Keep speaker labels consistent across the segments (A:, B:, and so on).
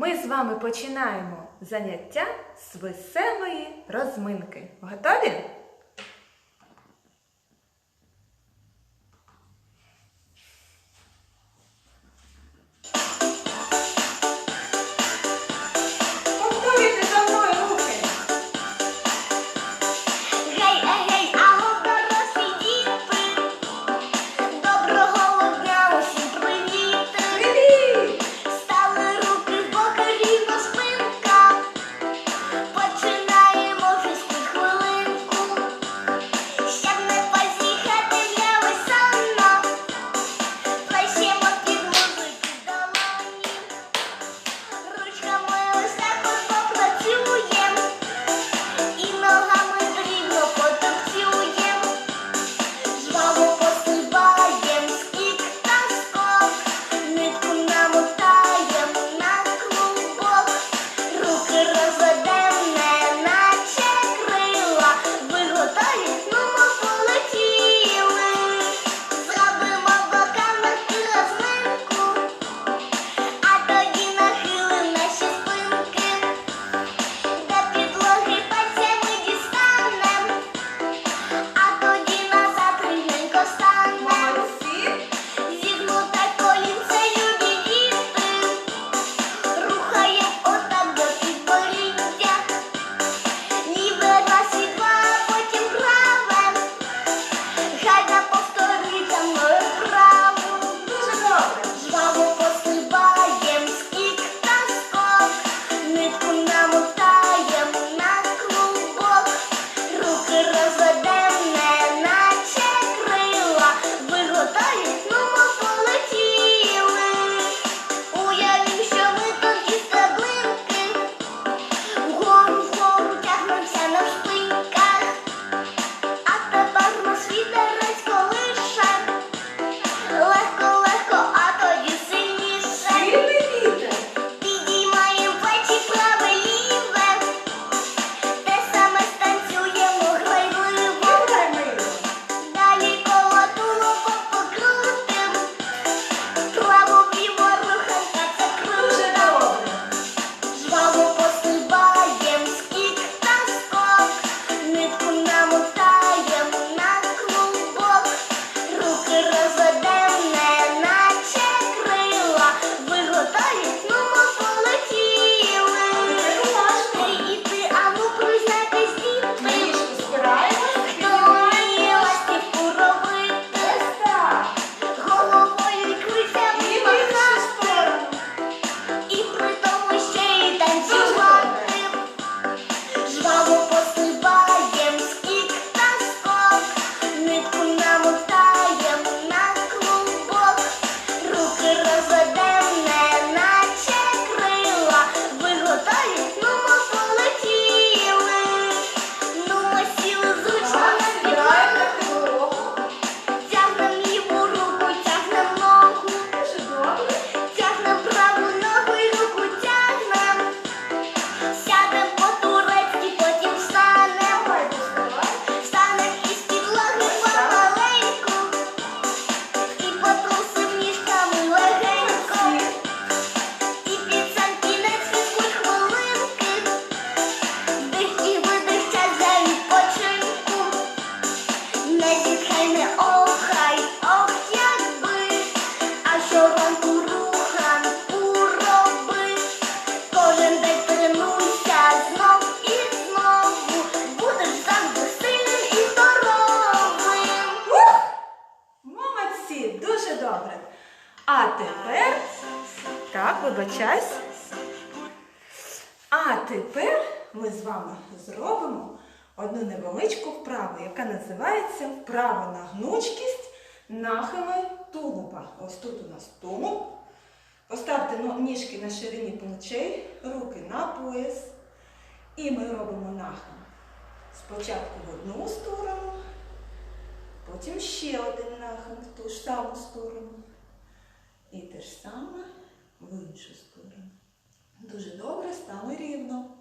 A: Ми з вами починаємо заняття з веселої розминки. Готові?
B: ми
A: з вами зробимо одну невеличку вправу, яка називається вправа на гнучкість нахили тулуба. Ось тут у нас тулуб. Поставте ну, ніжки на ширині плечей, руки на пояс. І ми робимо нахил. Спочатку в одну сторону, потім ще один нахил в ту ж саму сторону. І те ж саме в іншу сторону. Дуже добре стало рівно.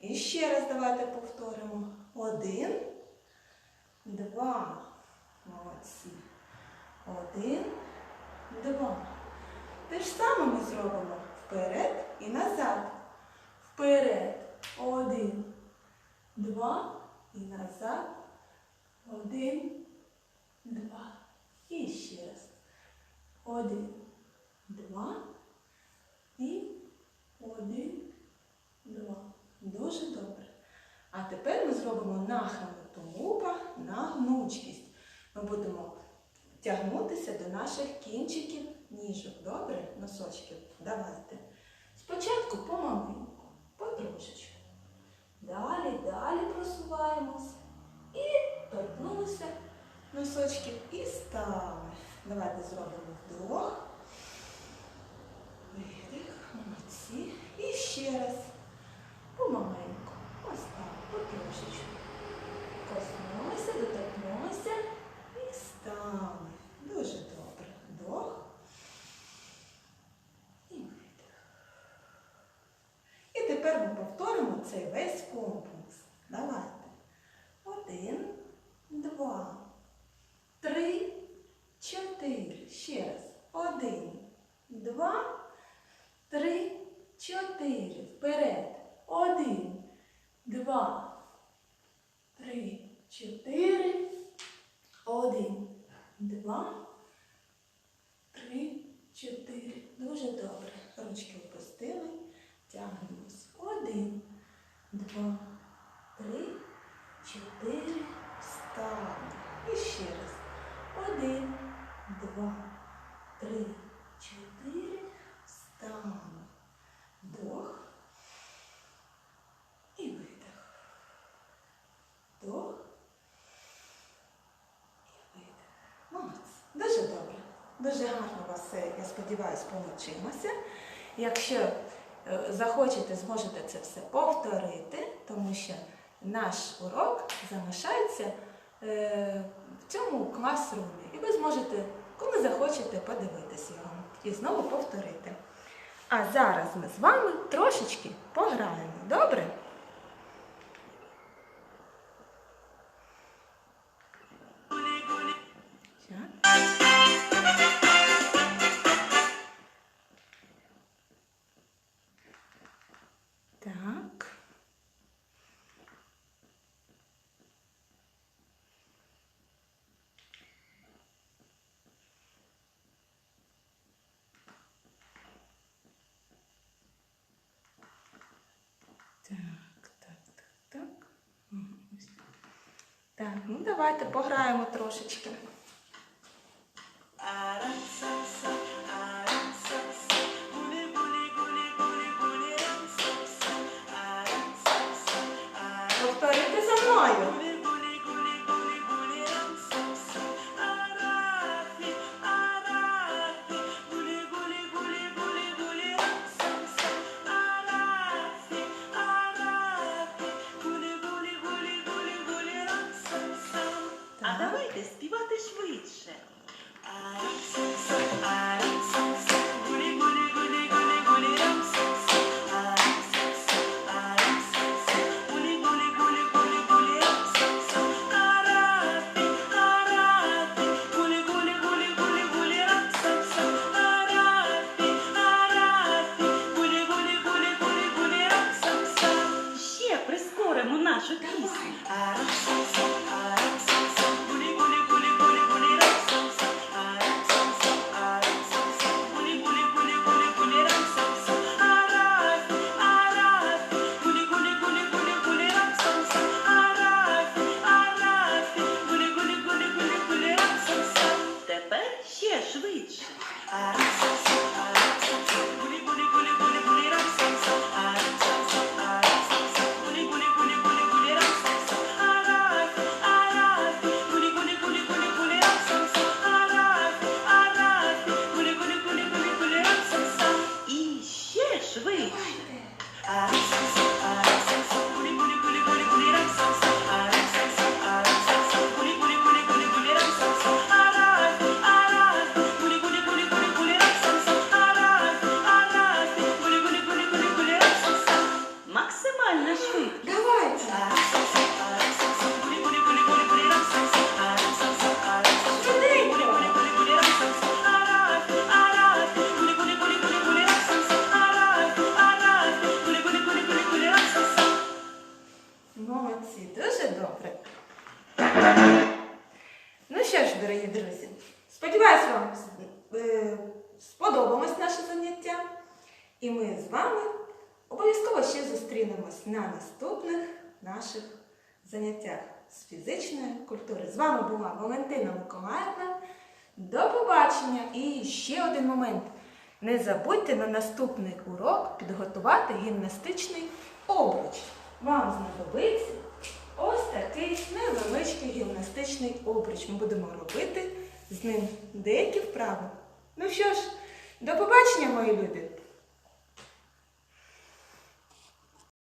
A: І ще раз давайте повторимо. Один, два. Молодці. Один, два. Те ж саме ми зробимо вперед і назад.
B: Вперед. Один. Два. І назад. Один. Два. І ще раз. Один. Два. І один. Два. Дуже добре. А тепер ми зробимо нахил тулуба на гнучкість. Ми будемо тягнутися до наших кінчиків ніжок. Добре? Носочків. Давайте. Спочатку помаленьку, потрошечку. Далі, далі просуваємося. І торкнулися носочків і стали. Давайте зробимо вдох. Видих, молодці. І ще раз. Помаленьку. Ось так, потрошечку. Коснулися, доторкнулися і стали. Дуже добре. Вдох. І видих. І тепер ми повторимо цей весь комплекс. Давайте. Один, два, три, чотири. Ще раз. Один, два, три, чотири. Вперед. Один, два, три, чотири. Один, два, три, чотири. Дуже добре. Ручки опустили. Тягнемось. Один, два, три, чотири. Встали. І ще раз. Один, два, три, чотири. Встали. Вдох. І видих. Вдох. І видих. Молодці. Дуже добре. Дуже гарно у вас, все, я сподіваюся, получилося. Якщо е, захочете, зможете це все повторити, тому що наш урок залишається е, в цьому класрумі. І ви зможете, коли захочете, подивитися його і знову повторити. А зараз ми з вами трошечки пограємо. Добре? Так, так, так, так. Так, ну давайте пограємо трошечки.
C: Arranjo, então uh, нормально, швидко. Давайте. Молодці, дуже добре. Ну що ж, дорогі
B: друзі, сподіваюсь, вам е, сподобалось наше заняття. І ми з вами обов'язково ще зустрінемось на наступних наших заняттях з фізичної культури. З вами була Валентина Миколаївна. До побачення! І ще один момент. Не забудьте на наступний урок підготувати гімнастичний обруч. Вам знадобиться ось такий невеличкий гімнастичний обруч. Ми будемо робити з ним деякі вправи. Ну що ж, до побачення, мої любі!